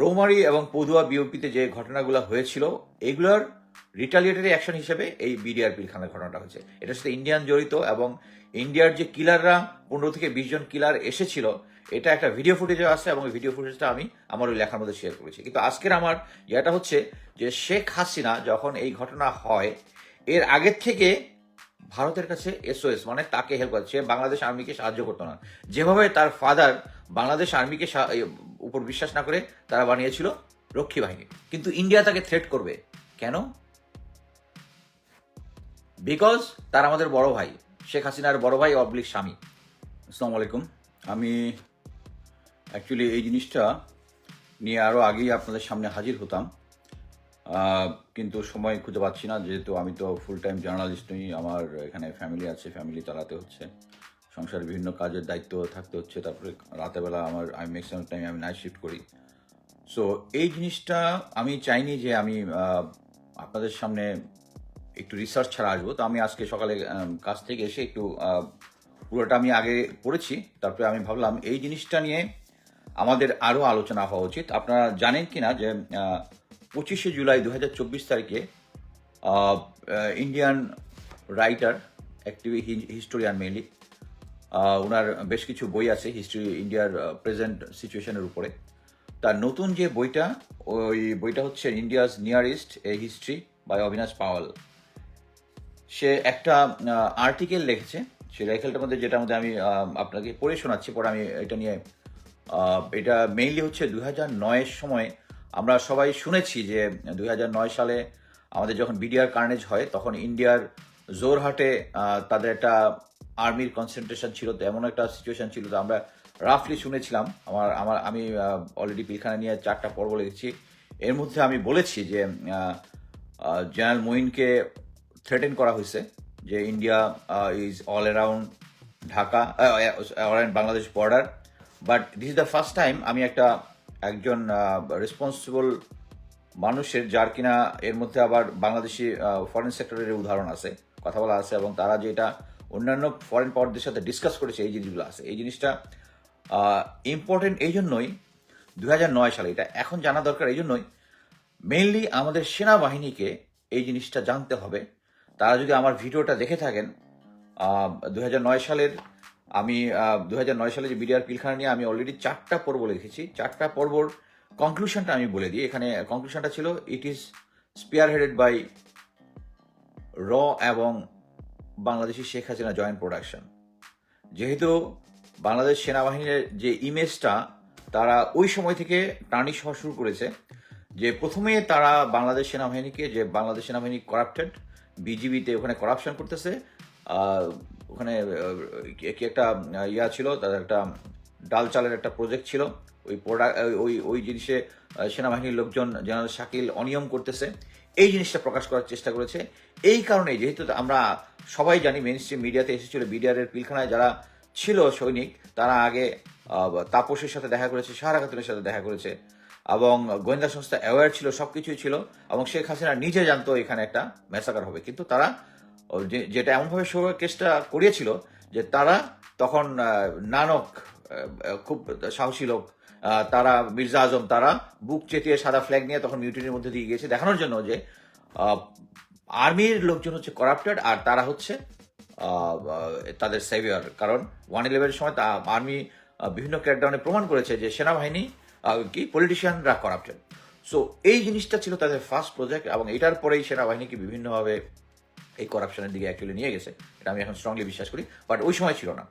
রৌমারি এবং পদুয়া বিওপিতে যে ঘটনাগুলো হয়েছিল, এগুলোর রিটালিয়েটারি অ্যাকশন হিসেবে এই বিডিআর পিলখানার ঘটনাটা হয়েছে। এটার সাথে ইন্ডিয়ান জড়িত এবং ইন্ডিয়ার যে কিলাররা পনেরো থেকে বিশ জন কিলার এসেছিল, এটা একটা ভিডিও ফুটেজে আছে এবং ভিডিও ফুটেজটা আমি আমার ওই লেখার মধ্যে শেয়ার করেছি। কিন্তু আজকের আমার ইয়েটা হচ্ছে যে শেখ হাসিনা যখন এই ঘটনা হয়, এর আগের থেকে ভারতের কাছে এসওএস মানে তাকে হেল্প করছে বাংলাদেশ আর্মিকে সাহায্য করতো না। যেভাবে তার ফাদার বাংলাদেশ আর্মিকে উপর বিশ্বাস না করে তারা বানিয়েছিল রক্ষী বাহিনী। কিন্তু ইন্ডিয়া তাকে থ্রেট করবে। কেন? বিকজ তার আমাদের বড় ভাই, শেখ হাসিনার বড় ভাই অবলিক স্বামী। আসসালামু আলাইকুম। আমি অ্যাকচুয়ালি এই জিনিসটা নিয়ে আরও আগেই আপনাদের সামনে হাজির হতাম। কিন্তু সময় খুঁজে পাচ্ছি না, যেহেতু আমি তো ফুল টাইম জার্নালিস্ট নই আমার এখানে ফ্যামিলি আছে ফ্যামিলি চালাতে হচ্ছে। সংসারের বিভিন্ন কাজের দায়িত্ব থাকতে হচ্ছে, তারপরে রাতেবেলা আমার আমি ম্যাক্সিমাম টাইম আমি নাইট শিফট করি। সো এই জিনিসটা আমি চাইনি যে আমি আপনাদের সামনে একটু রিসার্চ ছাড়া আসব। তো আমি আজকে সকালে কাজ থেকে এসে একটু পুরোটা আমি আগে পড়েছি, তারপরে আমি ভাবলাম এই জিনিসটা নিয়ে আমাদের আরও আলোচনা হওয়া উচিত। আপনারা জানেন কি না যে পঁচিশে জুলাই দু হাজার চব্বিশ তারিখে Indian writer active historian mainly ওনার বেশ কিছু বই আছে হিস্ট্রি ইন্ডিয়ার প্রেজেন্ট সিচুয়েশনের উপরে। তার নতুন যে বইটা, ওই বইটা হচ্ছে India's nearest a history by Abinash Powell সে একটা আর্টিকেল লিখেছে। সেই আর্টিকেলটার মধ্যে যেটা মধ্যে আমি আপনাকে পড়ে শোনাচ্ছি, পরে আমি এটা নিয়ে এটা মেইনলি হচ্ছে দু হাজার নয়ের সময় আমরা সবাই শুনেছি যে দুই সালে আমাদের যখন বিডিআর কার্নেজ হয়, তখন ইন্ডিয়ার জোরহাটে তাদের একটা আর্মির কনসেন্ট্রেশন ছিল, তো এমন একটা সিচুয়েশন ছিল, তো আমরা রাফলি শুনেছিলাম। আমার আমার, আমি অলরেডি পিলখানা নিয়ে চারটা পর্ব লিখেছি। এর মধ্যে আমি বলেছি যে জেনারেল মঈনকে থ্রেটেন করা হয়েছে যে India is all around Dhaka around Bangladesh border but this is the first time আমি একটা একজন রেসপন্সিবল মানুষের যার কিনা এর মধ্যে আবার বাংলাদেশি ফরেন সেক্টরের উদাহরণ আছে, কথা বলা আছে এবং তারা যে এটা অন্যান্য ফরেন পাওয়ারদের সাথে ডিসকাস করেছে, এই জিনিসগুলো আছে। এই জিনিসটা ইম্পর্টেন্ট এই জন্যই দু হাজার নয় সালে, এটা এখন জানা দরকার এই জন্যই মেইনলি আমাদের সেনাবাহিনীকে এই জিনিসটা জানতে হবে। তারা যদি আমার ভিডিওটা দেখে থাকেন দু নয় সালের আমি দু হাজার নয় সালে যে বিডিআর পিলখানা নিয়ে আমি অলরেডি চারটা পর্ব লিখেছি, চারটা পর্বর কনক্লুশনটা আমি বলে দিই। এখানে কনক্লুশনটা ছিল it is spearheaded by র এবং বাংলাদেশি শেখ হাসিনা জয়েন্ট প্রোডাকশন যেহেতু বাংলাদেশ সেনাবাহিনীর যে ইমেজটা তারা ওই সময় থেকে টার্নিশ হওয়া শুরু করেছে যে প্রথমে তারা বাংলাদেশ সেনাবাহিনীকে, যে বাংলাদেশ সেনাবাহিনী করাপ্টেড বিজিবিতে ওখানে করাপশন করতেছে ওখানে কি- একটা ইয়া ছিল, তাদের একটা ডাল চালের একটা প্রজেক্ট ছিল। ওই প্রোডাক্ট ওই ওই জিনিসে সেনাবাহিনীর লোকজন, জেনারেল শাকিল অনিয়ম করতেছে। এই জিনিসটা প্রকাশ করার চেষ্টা করেছে। এই কারণে যেহেতু আমরা সবাই জানি মেন স্ট্রিম মিডিয়াতে এসেছিল বিডিআরের পিলখানায়, যারা ছিল সৈনিক, তারা আগে তাপসের সাথে দেখা করেছে সাহারা খাতুনের সাথে দেখা করেছে। এবং গোয়েন্দা সংস্থা অ্যাওয়ার ছিল সব কিছুই ছিল। এবং শেখ হাসিনা নিজে জানতো, এখানে একটা ম্যাসাকার হবে। কিন্তু তারা যেটা এমনভাবে শুরু কেসটা করিয়েছিল যে তারা তখন নানক খুব সাহসী লোক তারা, মির্জা আজম, তারা বুক চেতিয়ে সাদা ফ্ল্যাগ নিয়ে তখন মিউটিনির মধ্যে দিয়ে গিয়েছে দেখানোর জন্য যে আর্মির লোকজন হচ্ছে করাপ্টেড আর তারা হচ্ছে তাদের সেভিয়ার কারণ ওয়ান ইলেভেনের সময় তা আর্মি বিভিন্ন ক্র্যাকডাউনে প্রমাণ করেছে যে সেনাবাহিনী কি পলিটিশিয়ানরা করাপ্টেড সো এই জিনিসটা ছিল তাদের ফার্স্ট প্রজেক্ট এবং এটার পরেই সেনাবাহিনীকে বিভিন্নভাবে এই করাপশনের দিকে অ্যাকচুয়ালি নিয়ে গেছে, এটা আমি এখন স্ট্রংলি বিশ্বাস করি বাট ওই সময় ছিল না।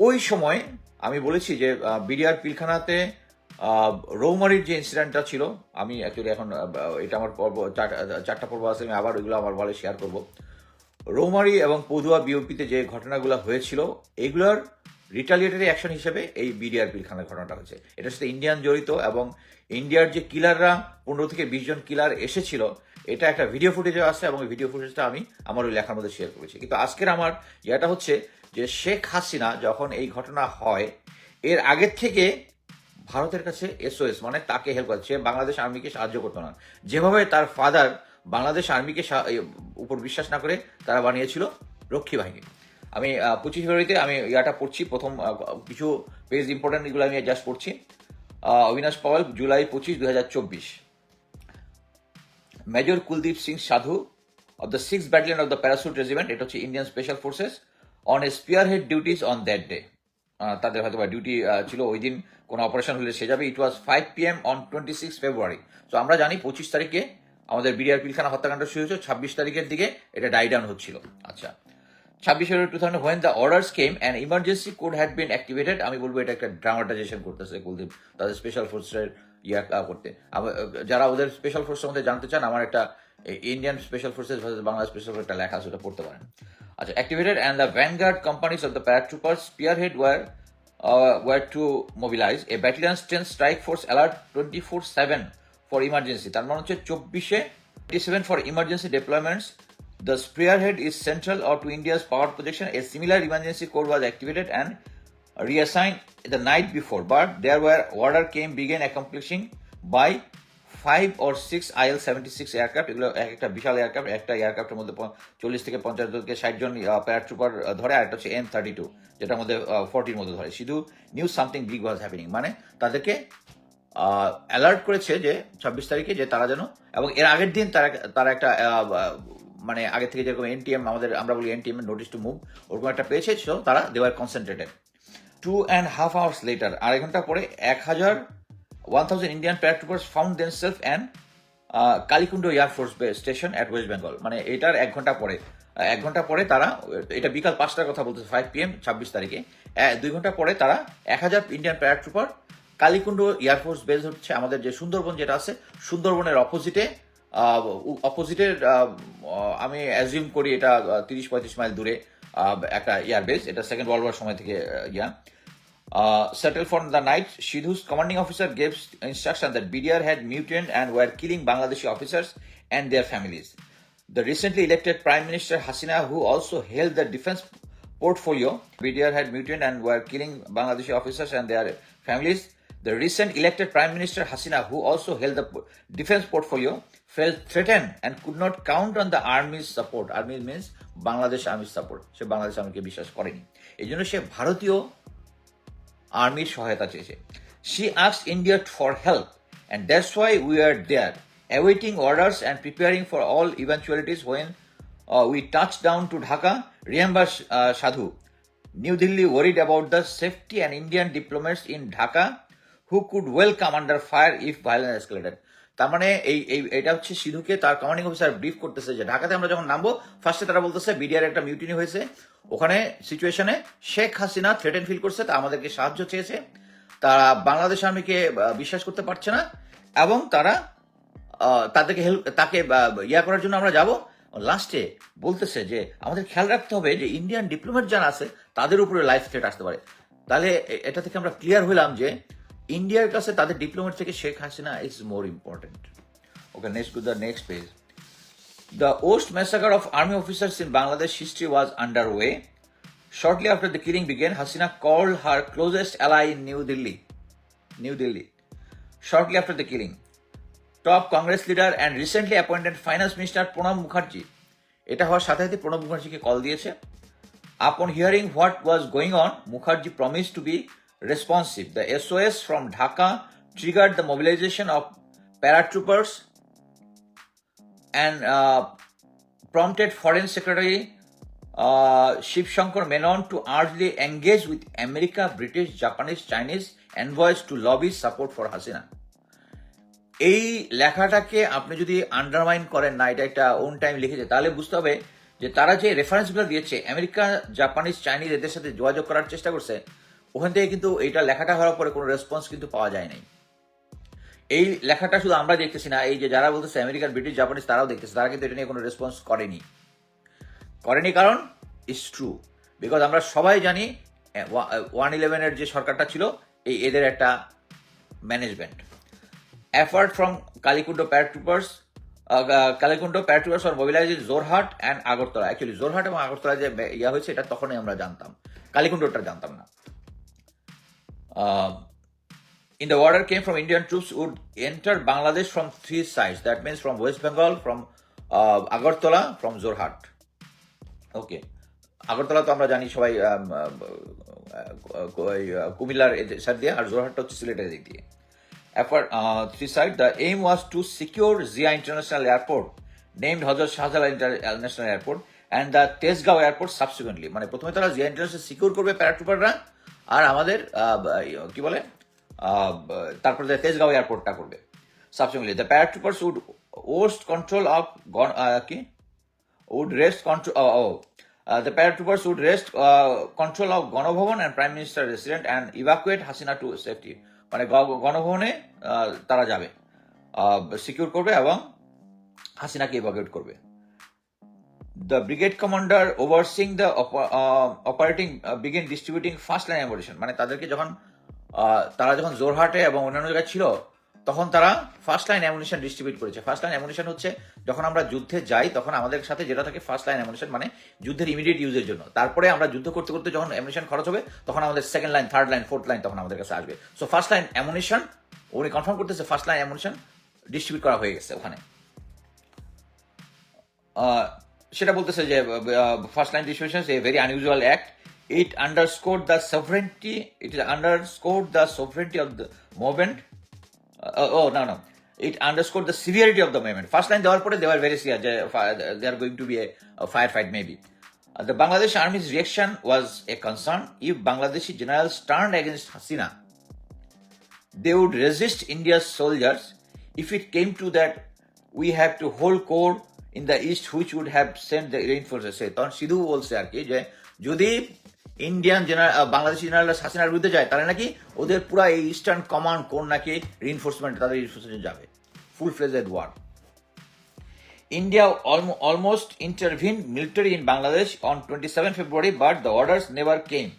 ওই সময় আমি বলেছি যে বিডিআর পিলখানাতে রৌমারির যে ইনসিডেন্টটা ছিল, আমি অ্যাকচুয়ালি এখন এটা আমার পর্ব, চার- চারটা পর্ব আছে, আমি আবার ওইগুলো আমার বলে শেয়ার করব। রৌমারি এবং পদুয়া বিওপিতে যে ঘটনাগুলো হয়েছিল, এগুলোর রিটালিয়েটারি অ্যাকশন হিসেবে এই বিডিআর পিলখানার ঘটনাটা হয়েছে। এটার সাথে ইন্ডিয়ান জড়িত এবং ইন্ডিয়ার যে কিলাররা পনেরো থেকে বিশ জন কিলার এসেছিল, এটা একটা ভিডিও ফুটেজে আছে এবং ভিডিও ফুটেজটা আমি আমার ওই লেখার মধ্যে শেয়ার করেছি। কিন্তু আজকের আমার ইয়েটা হচ্ছে যে শেখ হাসিনা যখন এই ঘটনা হয়, এর আগের থেকে ভারতের কাছে এসওএস মানে তাকে হেল্প করছে বাংলাদেশ আর্মিকে সাহায্য করতো না। যেভাবে তার ফাদার বাংলাদেশ আর্মিকে উপর বিশ্বাস না করে তারা বানিয়েছিল রক্ষী বাহিনী। আমি পঁচিশ ফেব্রুয়ারিতে আমি ইয়াটা পড়ছি, প্রথম কিছু পেজ ইম্পর্টেন্ট এগুলো আমি জাস্ট পড়ছি। অবিনাশ পাওয়াল, জুলাই পঁচিশ, দুই হাজার চব্বিশ। Major Kuldeep Singh Sadhu of the six battalion of the parachute regiment এটা হচ্ছে Indian special forces on spearhead duties on that day তাদের হয়তো ডিউটি ছিল ওই দিন কোনো অপারেশন হলে সে যাবে। It was five P M on twenty six February তো আমরা জানি পঁচিশ তারিখে আমাদের বিডিআর পিলখানা হত্যাকাণ্ড শুরু হয়েছে, ছাব্বিশ তারিখের দিকে এটা ডাই ডাউন হচ্ছিল। আচ্ছা। ছাব্বিশ February two thousand when the orders came and emergency code had been activated আমি বলব, এটা একটা ড্রামাটাইজেশন করতেছে কুলদীপ, তাদের স্পেশাল ফোর্সের ইয়া করতে। যারা ওদের স্পেশাল ফোর্স সম্বন্ধে জানতে চান, আমার একটা Indian special forces versus Bangla special force একটা লেখা আছে, ওটা পড়তে পারেন। আচ্ছা activated and the vanguard companies of the paratrooper spearhead war war to mobilise a battalion strain strike force alert twenty four seven for emergency তার মানে হচ্ছে চব্বিশে seven for emergency deployments The spearhead is central or to India's power projection. A similar emergency code was activated and reassigned the night before, but there were order came began accomplishing by five or six IL seventy six aircraft. এগুলো এক একটা বিশাল aircraft একটা এয়ারক্রাফটের মধ্যে চল্লিশ থেকে পঞ্চাশ থেকে ষাট জন প্যারাট্রুপার ধরে আর একটা হচ্ছে এম থার্টি টু যেটার মধ্যে ফোরটির মধ্যে ধরে শুধু new something big was happening মানে তাদেরকে অ্যালার্ট করেছে যে ছাব্বিশ তারিখে যে তারা যেন এবং এর আগের দিন তারা তারা একটা মানে আগে থেকে যেরকম এনটিএম, আমাদের, আমরা বলি এনটিএম নোটিস টু মুভ ওরকম একটা পেয়েছে সো তারা দেওয়ার concentrated two and half hours later আড়াই ঘণ্টা পরে এক হাজার one thousand Indian paratroopers found then self and Kalaikunda air force station at West Bengal মানে এটার এক ঘণ্টা পরে এক ঘণ্টা পরে তারা, এটা বিকাল পাঁচটার কথা বলতেছে ফাইভ পি এম ছাব্বিশ তারিখে দুই ঘণ্টা পরে তারা এক হাজার Indian paratrooper Kalaikunda air force base হচ্ছে আমাদের যে সুন্দরবন যেটা আছে, সুন্দরবনের অপোজিটে অপোজিটের আমি অ্যাজিউম করি এটা তিরিশ পঁয়ত্রিশ মাইল দূরে একটা এয়ারবেস এটা সেকেন্ড ওয়ার্ল্ড সময় থেকে yeah. Settle for the night Sidhu's commanding officer gives instruction that BDR had mutinied and were killing Bangladeshi officers and their families the recently elected prime minister Hasina who also help the defence portfolio BDR had mutinied and were killing Bangladeshi officers and their families The recent elected Prime Minister Hasina, who also held the defense portfolio, felt threatened and could not count on the army's support. Army means Bangladesh Army's support. সে বাংলাদেশ আর্মিকে বিশ্বাস করেনি এই জন্য সে ভারতীয় আর্মির সহায়তা চেয়েছে she ask India for help and that's why we are there awaiting orders and preparing for all eventualities when we touch down to Dhaka রিয়াম্বার সাধু New Delhi worried about the safety and Indian diplomats in Dhaka who could welcome under fire if violence escalated তার মানে এই এই, এটা হচ্ছে সিধুকে তার commanding officer brief করতেছে যে ঢাকাতে আমরা যখন নামবো ফার্স্টে তারা বলতেছে বিডিআর একটা মিউটিনি হয়েছে। ওখানে সিচুয়েশনে শেখ হাসিনা থ্রেটেন ফিল করছে, তা আমাদেরকে সাহায্য চেয়েছে। তারা বাংলাদেশ আর্মিকে বিশ্বাস করতে পারছে না এবং তারা তাদেরকে হেল্প তাকে ইয়া করার জন্য আমরা যাব। লাস্টে বলতেছে যে আমাদের খেয়াল রাখতে হবে যে ইন্ডিয়ান ডিপ্লোমেট যারা আছে, তাদের উপরে লাইফ থ্রেট আসতে পারে। তাহলে এটা থেকে আমরা ক্লিয়ার হলাম যে ইন্ডিয়ার কাছে তাদের ডিপ্লোমেট থেকে Sheikh Hasina it's more important okay next to the next page the worst massacre of army officers in Bangladesh history was under way shortly after the killing began Hasina call her closest ally in New Delhi New Delhi shortly after the killing top Congress leader and recently appointed finance minister Pranab Mukherjee এটা হওয়ার সাথে সাথে প্রণব মুখার্জিকে call দিয়েছে। Upon hearing what was going on Mukherjee promise to be responsive. The SOS from Dhaka triggered the mobilization of paratroopers and uh, prompted Foreign Secretary uh, Shiv Shankar Menon to urgently engage with America, British, Japanese, Chinese envoys to lobby support for Hasina. এই লেখাটাকে আপনি যদি undermine করেন না এটা একটা on time লিখেছে তাহলে বুঝতে হবে যে তারা যে রেফারেন্সগুলো দিয়েছে আমেরিকা জাপানিজ চাইনিজ এদের সাথে যোগাযোগ করার চেষ্টা করছে ওখান থেকে কিন্তু এইটা লেখাটা হওয়ার পরে কোনো রেসপন্স কিন্তু পাওয়া যায় নাই এই লেখাটা শুধু আমরা দেখতেছি না, এই যে যারা বলতেছে আমেরিকান, ব্রিটিশ, জাপানিজ, তারাও দেখতেছে, তারা কিন্তু এটা নিয়ে কোনো রেসপন্স করেনি। করেনি কারণ ইস ট্রু বিকজ আমরা সবাই জানি ওয়ান ইলেভেনের যে সরকারটা ছিল, এই এদের একটা management effort from Kalaikunda paratroopers Kalaikunda paratroopers R mobilise Jorhat and Agartala actually Jorhat এবং আগরতলা যে ইয়া হয়েছে, এটা তখনই আমরা জানতাম। কালিকুন্ডটা জানতাম না। Uh, in the order came from Indian troops would enter Bangladesh from three sides. That means from West Bengal, from uh, Agartala, from Zorhat. Okay. Agartala তো আমরা জানি সবাই um, uh, uh, uh, কুমিল্লার সাইড দিয়ে আর জোরহাটটা হচ্ছে সিলেটের দিক দিয়ে uh, three side, the aim was to secure Zia International Airport, named Hazrat Shahjalan International Airport, and the Tesgaon Airport subsequently. মানে প্রথমে তারা জিয়া ইন্টারন্যাশনাল সিকিউর করবে প্যারাট্রুপাররা আমাদের কি বলে তারপরে তেজগাঁও এয়ারপোর্টটা করবে। Subsequently the paratroopers would wrest control of কি? Would wrest control Oh, oh. Uh, the wrest control of Ganabhaban and prime minister resident and evacuate Hasina to safety মানে গণভবনে তারা যাবে সিকিউর করবে এবং হাসিনাকে ইভাকুয়েট করবে। The brigade commander overseeing the operating begin distributing first line ammunition মানে তাদেরকে যখন তারা যখন জোরহাটে এবং অন্যান্য জায়গায় ছিল, তখন তারা ফার্স্ট লাইন অ্যামুনিশন ডিস্ট্রিবিউট করেছে। ফার্স্ট লাইন অ্যামুনিশন হচ্ছে, যখন আমরা যুদ্ধে যাই, তখন আমাদের সাথে যেটা থাকে ফার্স্ট লাইন অ্যামুনিশন মানে যুদ্ধের ইমিডিয়েট ইউজের জন্য। তারপরে আমরা যুদ্ধ করতে করতে যখন অ্যামুনিশন খরচ হবে, তখন আমাদের second line third line fourth line তখন আমাদের কাছে আসবে। সো ফার্স্ট লাইন অ্যামুনিশন উনি কনফার্ম করতেছে ফার্স্ট লাইন অ্যামুনিশন ডিস্ট্রিবিউট করা হয়ে গেছে ওখানে। সেটা বলতেছে যে first line distribution a very unusual act it underscore the sovereignty it is underscore the sovereignty of the movement ও না না it underscore the severity of the movement first line দেওয়ার পরে দেওয়ার ভেরি সিভিয়ার যে they are going to be a fire fight maybe the Bangladesh army's reaction was a concern if Bangladeshi general stern against Hasina they would resist India's soldiers. If it came to that, we have to hold core in the east which would have sent the reinforcements তখন সিধু বলছে আর কি যে যদি Indian general Bangladeshi general হাসিনার বিরুদ্ধে যায় তাহলে নাকি ওদের পুরো এই ইস্টার্ন কমান্ড কোন নাকি রিইনফোর্সমেন্ট তাদের রিইনফোর্সমেন্ট যাবে full fledged war India almo- almost intervened military in Bangladesh on 27 February, but the orders never came.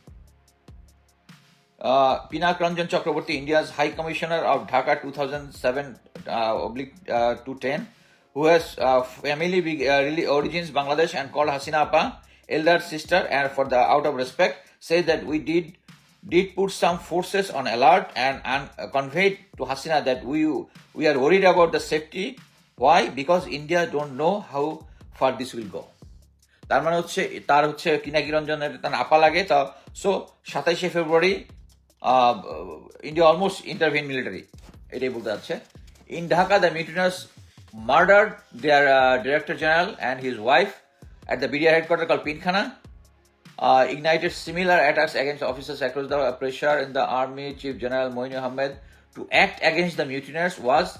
Uh, Pinak Ranjan Chakraborty, India's High Commissioner of Dhaka 2007 uh, oblique uh, to 10, who has uh, family big, uh, really origins Bangladesh and called Hasina Appa, elder sister, and for the out of respect, says that we did did put some forces on alert and, and uh, conveyed to Hasina that we we are worried about the safety. Why? Because India don't know how far this will go. তার মানে হচ্ছে তার হচ্ছে কিনাকি রঞ্জনের তার আপা লাগে তা so সাতাইশে ফেব্রুয়ারি ইন্ডিয়া অলমোস্ট ইন্টারভিন মিলিটারি এটাই বলতে যাচ্ছে in Dhaka the mutinous murder there director general and his wife at the BDR headquarter call Pilkhana uh, ignited similar attacks against officers across the pressure in the army. Chief General Moin Ahmed to act against the mutineers was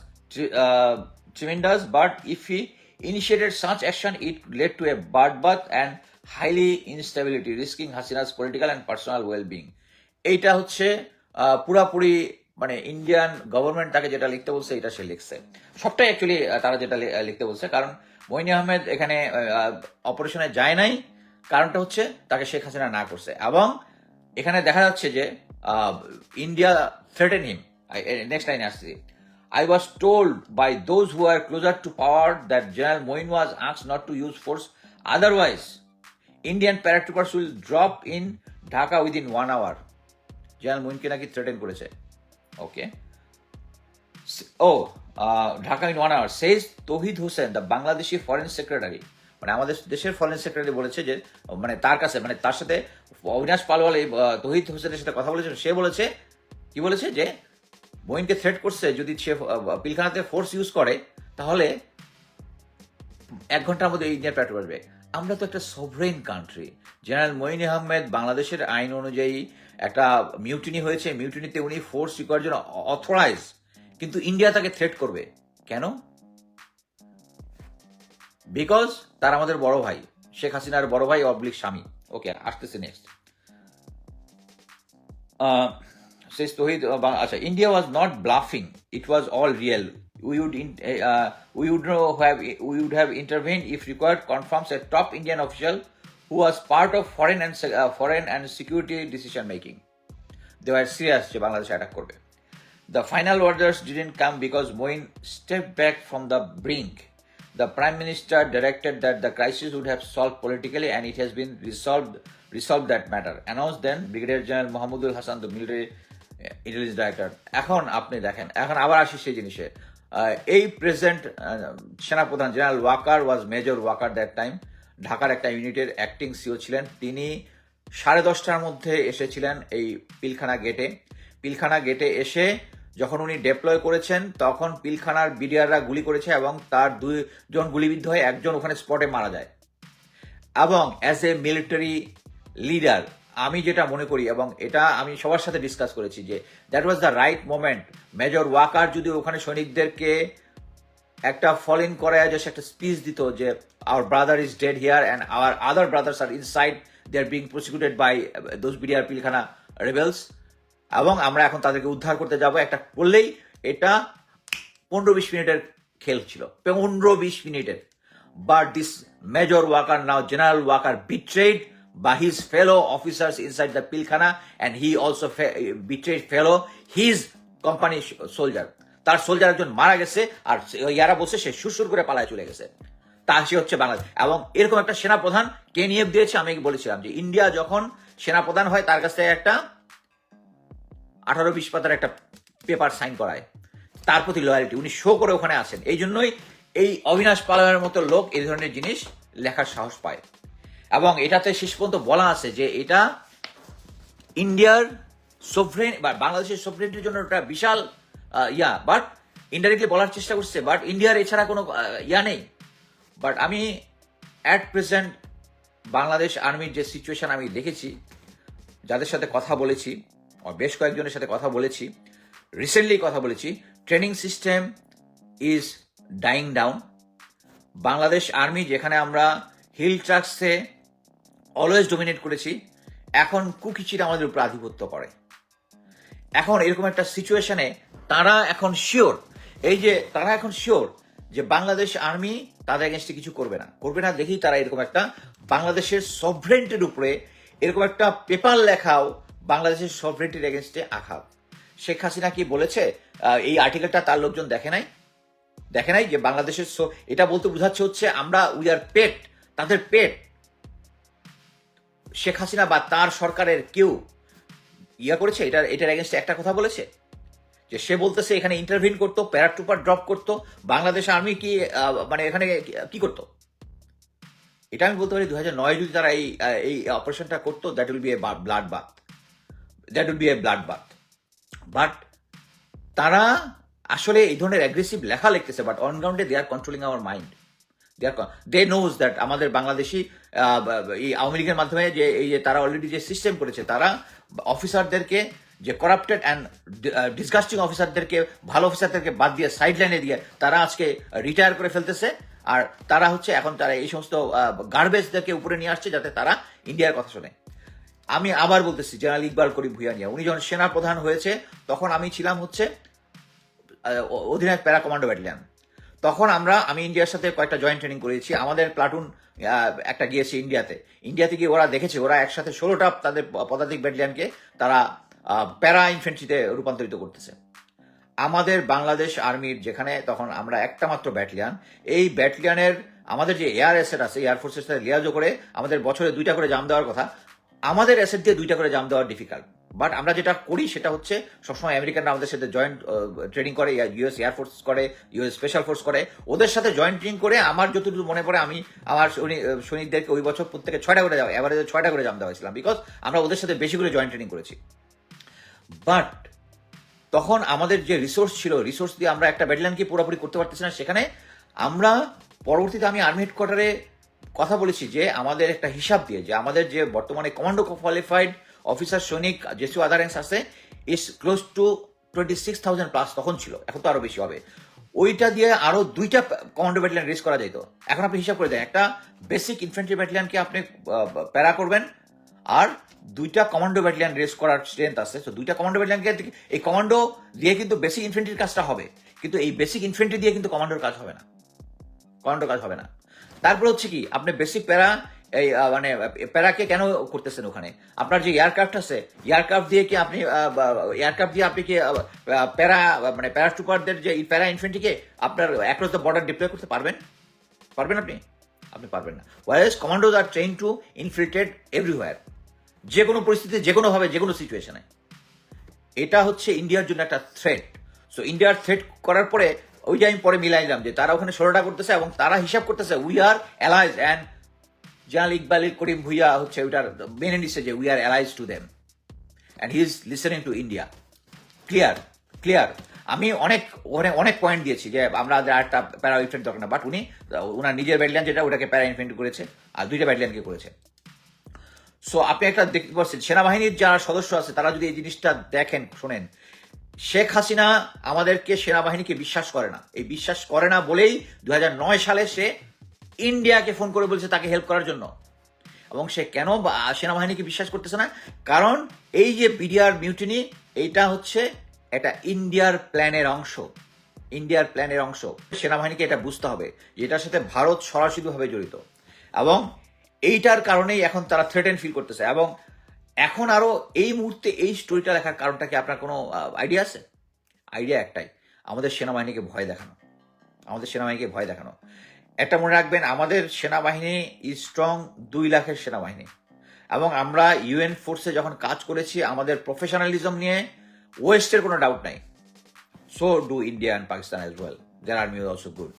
uh, tremendous, but if he initiated such action, it led to a bloodbath and highly instability, risking Hasina's political and personal well-being. এইটা হচ্ছে পুরাপুরি মানে Indian government তাকে যেটা লিখতে বলছে, এটা সে লিখছে। সবটাই অ্যাকচুয়ালি তারা যেটা লিখতে বলছে। কারণ মইনি আহমেদ এখানে অপারেশনে যায় নাই। কারণটা হচ্ছে তাকে শেখ হাসিনা না করছে। এবং এখানে দেখা যাচ্ছে যে ইন্ডিয়া থ্রেটেন হিম নেক্সট লাইনে আসছি। I was told by those who are closer to power that general Moeen was us not to use force otherwise Indian paratroopers will drop in Dhaka within one hour general মইনকে নাকি threaten করেছে। Okay O Dhaka in one hour says Touhid Hossain the Bangladeshi foreign secretary মানে আমাদের দেশের foreign secretary বলেছে যে মানে তার কাছে মানে তার সাথে অবিনাশ পালওয়াল এই তহিদ হোসেনের সাথে কথা বলেছেন। সে বলেছে, কি বলেছে যে মইনকে থ্রেট করছে যদি সে পিলখানাতে ফোর্স ইউজ করে, তাহলে এক ঘণ্টার মধ্যে ইন্ডিয়ার প্যাট্রোল আসবে আমরা তো একটা sovereign country general Moeen Ahmed বাংলাদেশের আইন অনুযায়ী একটা মিউটিনি হয়েছে। মিউটিনিতে উনি ফোর্স করার জন্য অথরাইজ কিন্তু ইন্ডিয়া তাকে থ্রেট করবে। কেন? বিকজ তার আমাদের বড় ভাই শেখ হাসিনার বড় ভাই অবলিক স্বামী। ওকে আসতেছে নেক্সট শেষ Bang- Acha, India was not bluffing; it was all real. We would in, uh, we would know have we would have intervened if required. Confirms a top Indian official who was part of foreign and uh, foreign and security decision making. They were serious যে Bangladesh attack করবে The final orders didn't come because Moin stepped back from the brink. The Prime Minister directed that the crisis would have solved politically and it has been resolved resolved that matter. Announced then Brigadier General Mohammedul Hassan, the military uh, intelligence director. এখন আপনি দেখেন এখন আবার আসি সেই জিনিসে এই present সেনাপ্রধান general Waker was major Waker that time, ঢাকার একটা ইউনিটের অ্যাক্টিং সিও ছিলেন। তিনি সাড়ে দশটার মধ্যে এসেছিলেন এই পিলখানা গেটে। পিলখানা গেটে এসে যখন উনি ডেপ্লয় করেছেন, তখন পিলখানার বিডিআররা গুলি করেছে এবং তার দুইজন গুলিবিদ্ধ হয়ে একজন ওখানে স্পটে মারা যায়। এবং অ্যাজ এ মিলিটারি লিডার আমি যেটা মনে করি এবং এটা আমি সবার সাথে ডিসকাস করেছি যে that was the right moment major Waker যদি ওখানে সৈনিকদেরকে একটা ফল ইন করায় সে একটা স্পিচ দিত যে our brother is dead here and our other brothers are inside they are being prosecuted by those BDR Pilkhana rebels এবং আমরা এখন তাদেরকে উদ্ধার করতে যাব। একটা বললেই এটা পনেরো বিশ মিনিটের খেল ছিল। পনেরো বিশ মিনিটের। But this major Waker now general Waker betrayed by his fellow officers inside the pilkhana, and he also fe- betrayed fellow, his company soldier. তার সোলজার একজন মারা গেছে, আর ইয়ারা বসে সে সুরসুর করে পালায় চলে গেছে। তা সে হচ্ছে বাংলাদেশ। এবং এরকম একটা সেনাপ্রধান কে নিয়োগ দিয়েছে, আমি বলেছিলাম যে ইন্ডিয়া যখন সেনাপ্রধান হয়, তার কাছ থেকে একটা আঠারো বিশ পাতার একটা পেপার সাইন করায়। তার প্রতি লয়ালিটি উনি শো করে ওখানে আছেন এই জন্যই এই অবিনাশ পালনের মতো লোক এই ধরনের জিনিস লেখার সাহস পায়। এবং এটাতে শেষ পর্যন্ত বলা আছে যে এটা ইন্ডিয়ার সোভরেন বা বাংলাদেশের সোভরেনিটির জন্য একটা বিশাল ইয়া বাট ইনডাইরেক্টলি বলার চেষ্টা করছে বাট ইন্ডিয়ার এছাড়া কোনো ইয়া নেই। বাট আমি অ্যাট প্রেজেন্ট বাংলাদেশ আর্মির যে সিচুয়েশন আমি দেখেছি, যাদের সাথে কথা বলেছি বেশ কয়েকজনের সাথে কথা বলেছি রিসেন্টলি কথা বলেছি training system is dying down Bangladesh army যেখানে আমরা হিল ট্রাক্সে অলওয়েজ ডোমিনেট করেছি। এখন কুকিচিরা আমাদের উপর আধিপত্য করে। এখন এরকম একটা সিচুয়েশনে তারা এখন শিওর এই যে তারা এখন শিওর যে বাংলাদেশ আর্মি তাদের এগেনস্টে কিছু করবে না। করবে না দেখেই তারা এরকম একটা বাংলাদেশের সভরেন্টের উপরে এরকম একটা পেপার লেখাও বাংলাদেশের সভরেন্টির এগেনস্টে আঘাত। শেখ হাসিনা কি বলেছে? এই আর্টিকেলটা তার লোকজন দেখে নাই? দেখে নাই যে বাংলাদেশের এটা বলতে বোঝাচ্ছে হচ্ছে আমরা উই আর পেট তাদের পেট শেখ হাসিনা বা তার সরকারের কেউ ইয়া করেছে? এটার এটার এগেনস্টে একটা কথা বলেছে? যে সে বলতেছে এখানে ইন্টারভিন করতো প্যারাট্রুপার ড্রপ করতো, বাংলাদেশ আর্মি কি মানে এখানে কি- করতো? এটা আমি বলতে পারি দু হাজার নয় যদি তারা এই এই অপারেশনটা করতো that will be a blood bath that will be a blood bath but তারা আসলে এই ধরনের অ্যাগ্রেসিভ লেখা লিখতেছে বাট অন গ্রাউন্ডে they are controlling our mind they are they knows that আমাদের বাংলাদেশি এই আওয়ামী লীগের মাধ্যমে যে এই যে তারা অলরেডি যে সিস্টেম করেছে, তারা অফিসারদেরকে যে করাপ্টেড অ্যান্ড ডিসগাস্টিং অফিসারদেরকে ভালো অফিসারদেরকে বাদ দিয়ে সাইড লাইনে দিয়ে তারা আজকে রিটায়ার করে ফেলতেছে। আর তারা হচ্ছে এখন তারা এই সমস্ত গার্বেজদেরকে উপরে নিয়ে আসছে যাতে তারা ইন্ডিয়ার কথা শোনে। আমি আবার বলতেছি জেনারেল ইকবাল করিম ভুইয়ানিয়া উনি যখন সেনা প্রধান হয়েছে, তখন আমি ছিলাম হচ্ছে অধিনায়ক প্যারা কমান্ডো ব্যাটালিয়ান। তখন আমরা, আমি ইন্ডিয়ার সাথে কয়েকটা জয়েন্ট ট্রেনিং করেছি। আমাদের প্লাটুন একটা গিয়েছে ইন্ডিয়াতে। ইন্ডিয়াতে গিয়ে ওরা দেখেছে, ওরা একসাথে ষোলোটা তাদের পদাতিক ব্যাটালিয়ানকে তারা প্যারা ইনফেন্ট্রিতে রূপান্তরিত করতেছে। আমাদের বাংলাদেশ আর্মির যেখানে তখন আমরা একটা মাত্র ব্যাটালিয়ান, এই ব্যাটালিয়ানের আমাদের যে এয়ার অ্যাসেট আছে এয়ারফোর্সের সাথে লিয়াজো করে আমাদের বছরে দুইটা করে জাম দেওয়ার কথা, আমাদের অ্যাসেট দিয়ে দুইটা করে জাম দেওয়া ডিফিকাল্ট বাট আমরা যেটা করি সেটা হচ্ছে সবসময় আমেরিকানরা আমাদের সাথে জয়েন্ট ট্রেনিং করে ইউএস এয়ারফোর্স করে ইউএস স্পেশাল ফোর্স করে। ওদের সাথে জয়েন্ট ট্রেনিং করে আমার যতটুকু মনে পড়ে আমি আমার সৈনিকদেরকে ওই বছর প্রত্যেকে ছয়টা করে যাওয়া এবারে ছয়টা করে জাম দেওয়া হয়েছিলাম বিকজ আমরা ওদের সাথে বেশি করে জয়েন্ট ট্রেনিং করেছি। বাট তখন আমাদের যে রিসোর্স ছিল রিসোর্স দিয়ে আমরা একটা ব্যাটালিয়ানকে পুরোপুরি করতে পারতেছি না। সেখানে আমরা পরবর্তীতে আমি আর্মি হেডকোয়ার্টারে কথা বলেছি যে আমাদের একটা হিসাব দিয়ে যে আমাদের যে বর্তমানে কমান্ডো কোয়ালিফাইড অফিসার সৈনিক যেসব আদার র্যাঙ্কস আছে is close to twenty six thousand plus তখন ছিল, এখন তো আরও বেশি হবে। ওইটা দিয়ে আরও দুইটা কমান্ডো ব্যাটালিয়ান রেস করা যেত। এখন আপনি হিসাব করে দেন, একটা বেসিক ইনফেন্ট্রি ব্যাটালিয়ানকে আপনি প্যারা করবেন, আর দুইটা কমান্ডো ব্যাটালিয়ান রেস করার স্ট্রেংথ আছে। তো দুইটা কমান্ডো ব্যাটালিয়ানকে এই কমান্ডো দিয়ে কিন্তু বেসিক ইনফেন্ট্রির কাজটা হবে। কিন্তু এই বেসিক ইনফেন্ট্রি দিয়ে কিন্তু কমান্ডোর কাজ হবে না। কমান্ডোর কাজ হবে না। তারপর হচ্ছে কি, আপনি বেসিক প্যারা এই মানে প্যারাকে কেন করতেছেন ওখানে? আপনার যে এয়ারক্রাফট আছে, এয়ারক্রাফট দিয়ে কি আপনি এয়ারক্রাফট দিয়ে আপনি কি প্যারা মানে প্যারাট্রুপারদের যে প্যারা ইনফেন্ট্রিকে আপনার অ্যাক্রস দ্য বর্ডার ডিপ্লয় করতে পারবেন? পারবেন আপনি? আপনি পারবেন না। Wise commandos are train to infiltrate everywhere যে কোনো পরিস্থিতি যে কোনোভাবে যে কোনো সিচুয়েশনে এটা হচ্ছে ইন্ডিয়ার জন্য একটা থ্রেট সো ইন্ডিয়ার থ্রেট করার পরে, ওই যে আমি পরে মিলাইলাম যে তারা ওখানে ষোলোটা করতেছে এবং তারা হিসাব করতেছে উই আর অ্যালাইজ অ্যান্ড জাহাল ইকবাল করিম ভুইয়া হচ্ছে ওইটার মেনে নিচ্ছে যে we are allies to them and he is listening to India clear clear আমি অনেক, ওখানে অনেক পয়েন্ট দিয়েছি যে আমরা একটা প্যারা ইনফেন্ট দরকার না বাট উনি ওনার নিজের ব্যাটালিয়ান যেটা ওটাকে প্যারা ইনফেন্ট করেছে, আর দুইটা ব্যাটালিয়ানকে করেছে। সো আপনি একটা দেখতে পাচ্ছেন, সেনাবাহিনীর যারা সদস্য আছে, তারা যদি এই জিনিসটা দেখেন, শোনেন, শেখ হাসিনা আমাদেরকে সেনাবাহিনীকে বিশ্বাস করে না। এই বিশ্বাস করে না বলেই দু হাজার নয় সালে সে ইন্ডিয়াকে ফোন করে বলছে তাকে হেল্প করার জন্য। এবং সে কেন সেনাবাহিনীকে বিশ্বাস করতেছে না? কারণ এই যে বিডিআর মিউটিনি এইটা হচ্ছে এটা ইন্ডিয়ার প্ল্যানের অংশ। ইন্ডিয়ার প্ল্যানের অংশ। সেনাবাহিনীকে এটা বুঝতে হবে এটার সাথে ভারত সরাসরিভাবে জড়িত। এবং এইটার কারণেই এখন তারা থ্রেটেন ফিল করতেছে। এবং এখন আরও এই মুহূর্তে এই স্টোরিটা লেখার কারণটা কি আপনার কোনো আইডিয়া আছে? আইডিয়া একটাই। আমাদের সেনাবাহিনীকে ভয় দেখানো। আমাদের সেনাবাহিনীকে ভয় দেখানো। একটা মনে রাখবেন, আমাদের সেনাবাহিনী স্ট্রং দুই লাখের সেনাবাহিনী। এবং আমরা ইউএন ফোর্সে যখন কাজ করেছি, আমাদের প্রফেশনালিজম নিয়ে ওয়েস্টের কোনো ডাউট নাই। So do India and Pakistan as well their army also good